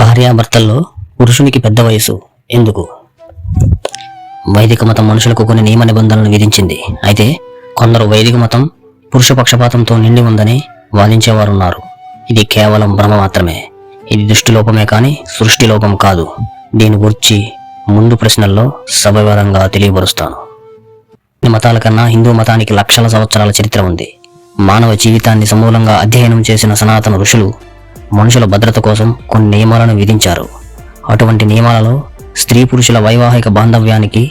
భార్యాభర్తల్లో పురుషునికి పెద్ద వయసు ఎందుకు? వైదిక మతం మనుషులకు కొన్ని నియమ నిబంధనలు విధించింది. అయితే కొందరు వైదిక మతం పురుష పక్షపాతంతో నిండి ఉందని వాదించేవారున్నారు. ఇది కేవలం భ్రమ మాత్రమే. ఇది దృష్టి లోపమే కానీ సృష్టి లోపం కాదు. దీని గురించి ముందు ప్రశ్నల్లో సవివరంగా తెలియపరుస్తాను. ఈ మతాల కన్నా హిందూ మతానికి లక్షల సంవత్సరాల చరిత్ర ఉంది. మానవ జీవితాన్ని సమూలంగా అధ్యయనం చేసిన సనాతన ఋషులు మనుషుల భద్రత కోసం కొన్ని నియమాలను విధించారు. అటువంటి నియమాలలో స్త్రీ పురుషుల వైవాహిక బాంధవ్యానికి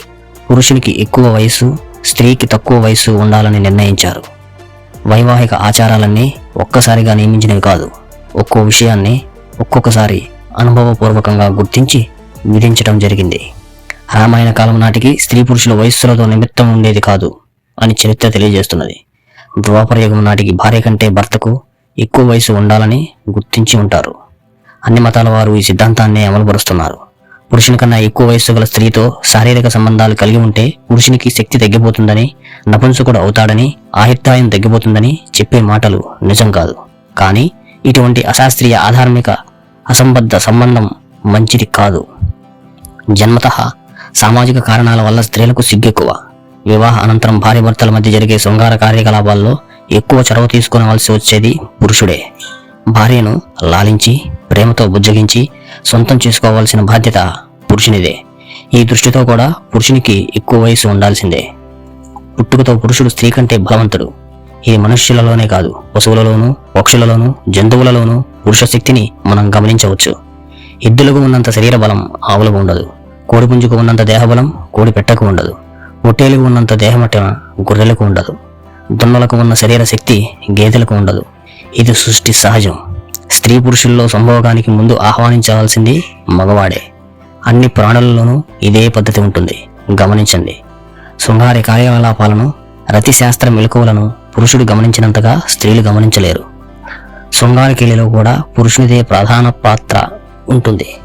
పురుషునికి ఎక్కువ వయస్సు స్త్రీకి తక్కువ వయస్సు ఉండాలని నిర్ణయించారు. వైవాహిక ఆచారాలన్నీ ఒక్కసారిగా నియమించినవి కాదు ఒక్కో విషయాన్ని ఒక్కొక్కసారి అనుభవపూర్వకంగా గుర్తించి విధించడం జరిగింది. రామాయణ కాలం నాటికి స్త్రీ పురుషుల వయస్సులతో నిమిత్తం ఉండేది కాదు అని చరిత్ర తెలియజేస్తున్నది. ద్వాపరయుగం నాటికి భార్య కంటే భర్తకు ఎక్కువ వయసు ఉండాలని గుర్తించి ఉంటారు. అన్ని మతాల వారు ఈ సిద్ధాంతాన్ని అమలుపరుస్తున్నారు. పురుషుని కన్నా ఎక్కువ వయస్సు గల స్త్రీతో శారీరక సంబంధాలు కలిగి ఉంటే పురుషునికి శక్తి తగ్గిపోతుందని నపుంసకుడు అవుతాడని ఆహిత్యాయం తగ్గిపోతుందని చెప్పే మాటలు నిజం కాదు. కానీ ఇటువంటి అశాస్త్రీయ ఆధార్మిక అసంబద్ధ సంబంధం మంచిది కాదు. జన్మతః సామాజిక కారణాల వల్ల స్త్రీలకు సిగ్గెక్కువ. వివాహ అనంతరం భార్యభర్తల మధ్య జరిగే శృంగార కార్యకలాపాల్లో ఎక్కువ చొరవ తీసుకునవలసి వచ్చేది పురుషుడే. భార్యను లాలించి ప్రేమతో బుజ్జగించి సొంతం చేసుకోవాల్సిన బాధ్యత పురుషునిదే. ఈ దృష్టితో కూడా పురుషునికి ఎక్కువ వయసు ఉండాల్సిందే. పుట్టుకతో పురుషుడు స్త్రీ కంటే బలవంతుడు. ఇది మనుష్యులలోనే కాదు పశువులలోనూ పక్షులలోనూ జంతువులలోనూ పురుష శక్తిని మనం గమనించవచ్చు. ఎద్దులకు ఉన్నంత శరీర బలం ఆవులకు ఉండదు. కోడిపుంజుకు ఉన్నంత దేహబలం కోడి పెట్టకు ఉండదు. పొట్టేలకు ఉన్నంత దేహమట్ట గొర్రెలకు ఉండదు. దున్నలకు ఉన్న శరీర శక్తి గేదెలకు ఉండదు. ఇది సృష్టి సహజం. స్త్రీ పురుషుల్లో సంభోగానికి ముందు ఆహ్వానించవలసింది మగవాడే. అన్ని ప్రాణులలోనూ ఇదే పద్ధతి ఉంటుంది. గమనించండి. శృంగారి కార్యకలాపాలను రతిశాస్త్ర మెలకువలను పురుషుడు గమనించినంతగా స్త్రీలు గమనించలేరు. శృంగారకేళిలో కూడా పురుషునిదే ప్రధాన పాత్ర ఉంటుంది.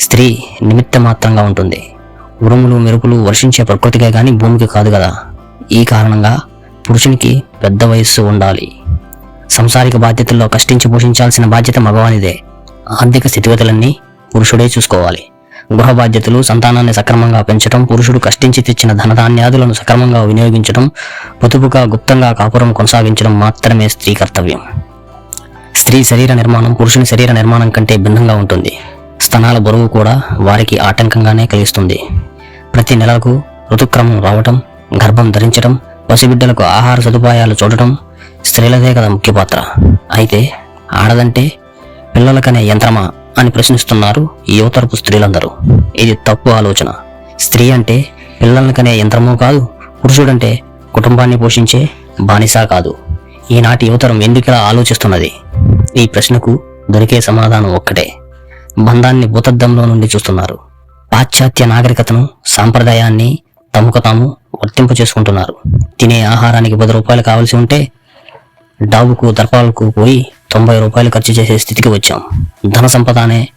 స్త్రీ నిమిత్త మాత్రంగా ఉంటుంది. ఉరుములు మెరుపులు వర్షించే ప్రకృతికే కానీ భూమికి కాదు కదా. ఈ కారణంగా పురుషునికి పెద్ద వయస్సు ఉండాలి. సంసారిక బాధ్యతల్లో కష్టించి పోషించాల్సిన బాధ్యత మగవానిదే. ఆర్థిక స్థితిగతులన్నీ పురుషుడే చూసుకోవాలి. గృహ బాధ్యతలు సంతానాన్ని సక్రమంగా పెంచడం పురుషుడు కష్టించి తెచ్చిన ధనధాన్యాదులను సక్రమంగా వినియోగించడం పొదుపుగా గుప్తంగా కాపురం కొనసాగించడం మాత్రమే స్త్రీ కర్తవ్యం. స్త్రీ శరీర నిర్మాణం పురుషుని శరీర నిర్మాణం కంటే భిన్నంగా ఉంటుంది. స్తనాల బరువు కూడా వారికి ఆటంకంగానే కలిగిస్తుంది. ప్రతి నెలకు ఋతుక్రమం రావటం గర్భం ధరించడం పసిబిడ్డలకు ఆహార సదుపాయాలు చూడటం స్త్రీలదే కదా ముఖ్య పాత్ర. అయితే ఆడదంటే పిల్లలకనే యంత్రమా అని ప్రశ్నిస్తున్నారు ఈ యువతరపు స్త్రీలందరూ. ఇది తప్పు ఆలోచన. స్త్రీ అంటే పిల్లలకనే యంత్రమో కాదు పురుషుడంటే కుటుంబాన్ని పోషించే బానిసా కాదు. ఈనాటి యువతరం ఎందుకిలా ఆలోచిస్తున్నది? ఈ ప్రశ్నకు దొరికే సమాధానం ఒక్కటే. బంధాన్ని భూతద్దంలో నుండి చూస్తున్నారు. పాశ్చాత్య నాగరికతను సాంప్రదాయాన్ని తమకు తాము వర్తింపు చేసుకుంటున్నారు. తినే ఆహారానికి పది రూపాయలు కావాల్సి ఉంటే డాబుకు దర్పాలకు పోయి తొంభై రూపాయలు ఖర్చు చేసే స్థితికి వచ్చాం. ధన సంపదనే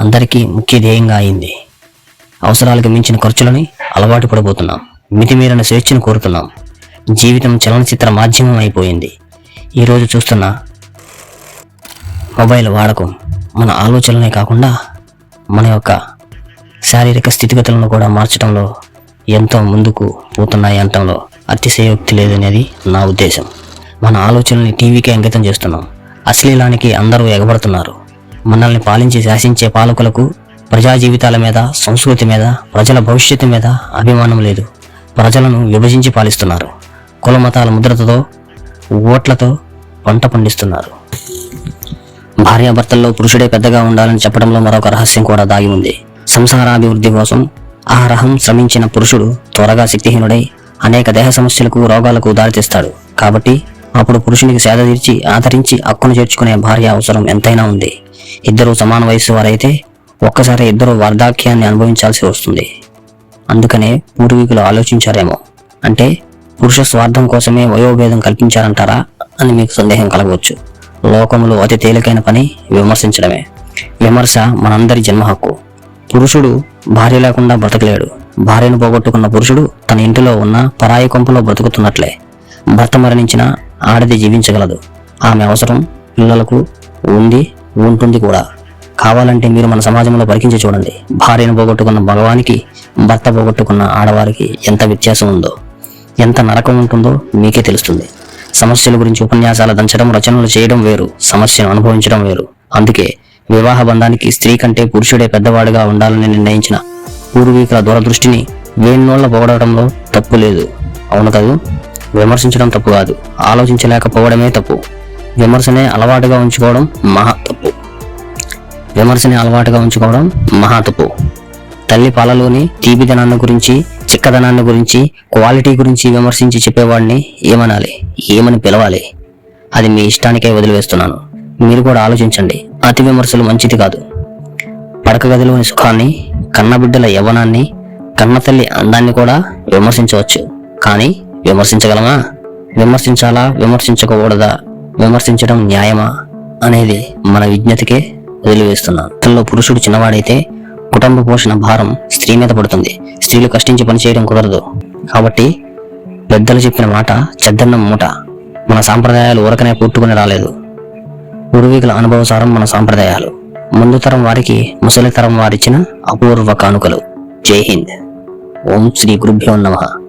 అందరికీ ముఖ్య ధ్యేయంగా అయింది. అవసరాలకు మించిన ఖర్చులని అలవాటు పడిపోతున్నాం మితిమీరిన స్వేచ్ఛను కోరుతున్నాం. జీవితం చలనచిత్ర మాధ్యమం అయిపోయింది. ఈరోజు చూస్తున్న మొబైల్ వాడకం మన ఆలోచనలే కాకుండా మన యొక్క శారీరక స్థితిగతులను కూడా మార్చడంలో ఎంతో ముందుకు పోతున్నాయి అంటంలో అతిశయోక్తి లేదనేది నా ఉద్దేశం. మన ఆలోచనల్ని టీవీకే అంకితం చేస్తున్నాం. అశ్లీలానికి అందరూ ఎగబడుతున్నారు. మనల్ని పాలించి శాసించే పాలకులకు ప్రజా జీవితాల మీద సంస్కృతి మీద ప్రజల భవిష్యత్తు మీద అభిమానం లేదు. ప్రజలను విభజించి పాలిస్తున్నారు. కుల మతాల ముద్రతతో ఓట్లతో పంట పండిస్తున్నారు. భార్యాభర్తల్లో పురుషుడే పెద్దగా ఉండాలని చెప్పడంలో మరొక రహస్యం కూడా దాగి ఉంది. సంసారాభివృద్ధి కోసం ఆ రహం శ్రమించిన పురుషుడు త్వరగా శక్తిహీనుడై అనేక దేహ సమస్యలకు రోగాలకు దారితీస్తాడు. కాబట్టి అప్పుడు పురుషునికి సేద తీర్చి ఆదరించి హక్కును చేర్చుకునే భార్య అవసరం ఎంతైనా ఉంది. ఇద్దరు సమాన వయస్సు వారైతే ఒక్కసారి ఇద్దరు వార్ధాక్యాన్ని అనుభవించాల్సి వస్తుంది. అందుకనే పూర్వీకులు ఆలోచించారేమో. అంటే పురుష స్వార్థం కోసమే వయోభేదం కల్పించారంటారా అని మీకు సందేహం కలగవచ్చు. లోకములు అతి తేలికైన పని విమర్శించడమే. విమర్శ మనందరి జన్మ హక్కు. పురుషుడు భార్య లేకుండా బ్రతకలేడు. భార్యను పోగొట్టుకున్న పురుషుడు తన ఇంటిలో ఉన్న పరాయి కొంపలో బ్రతుకుతున్నట్లే. భర్త మరణించిన ఆడది జీవించగలదు. ఆమె అవసరం పిల్లలకు ఉంది ఉంటుంది కూడా. కావాలంటే మీరు మన సమాజంలో పరికించి చూడండి. భార్యను పోగొట్టుకున్న భగవానికి భర్త పోగొట్టుకున్న ఆడవారికి ఎంత వ్యత్యాసం ఉందో ఎంత నరకం ఉంటుందో మీకే తెలుస్తుంది. సమస్యల గురించి ఉపన్యాసాలు దంచడం రచనలు చేయడం వేరు. సమస్యను అనుభవించడం వేరు. అందుకే వివాహ బంధానికి స్త్రీ కంటే పురుషుడే పెద్దవాడిగా ఉండాలని నిర్ణయించిన పూర్వీకుల దూరదృష్టిని వేణోళ్ళ పొగడటంలో తప్పు లేదు. అవును కదూ? విమర్శించడం తప్పు కాదు. ఆలోచించలేకపోవడమే తప్పు. విమర్శనే అలవాటుగా ఉంచుకోవడం మహా తప్పు. విమర్శని అలవాటుగా ఉంచుకోవడం మహా తప్పు. తల్లి పాలలోని తీపిదనాన్ని గురించి చిక్కదనాన్ని గురించి క్వాలిటీ గురించి విమర్శించి చెప్పేవాడిని ఏమనాలి? ఏమని పిలవాలి? అది మీ ఇష్టానికే వదిలివేస్తున్నాను. మీరు కూడా ఆలోచించండి. అతి విమర్శలు మంచిది కాదు. పడక గదిలోని సుఖాన్ని కన్నబిడ్డల యవ్వనాన్ని కన్నతల్లి అందాన్ని కూడా విమర్శించవచ్చు. కానీ విమర్శించగలమా? విమర్శించాలా? విమర్శించకూడదా? విమర్శించడం న్యాయమా? అనేది మన విజ్ఞతకే వదిలివేస్తున్నాను తనలో పురుషుడు చిన్నవాడైతే కుటుంబ పోషణ భారం స్త్రీ మీద పడుతుంది. స్త్రీలు కష్టించి పనిచేయడం కుదరదు. కాబట్టి పెద్దలు చెప్పిన మాట చెద్దన్నం మూట. మన సాంప్రదాయాలు ఊరకనే పుట్టుకుని రాలేదు. పూర్వీకుల అనుభవసారం మన సాంప్రదాయాలు. ముందు తరం వారికి ముసలి తరం వారిచ్చిన అపూర్వ కానుకలు. జై హింద్. ఓం శ్రీ గురుభ్యో నమః.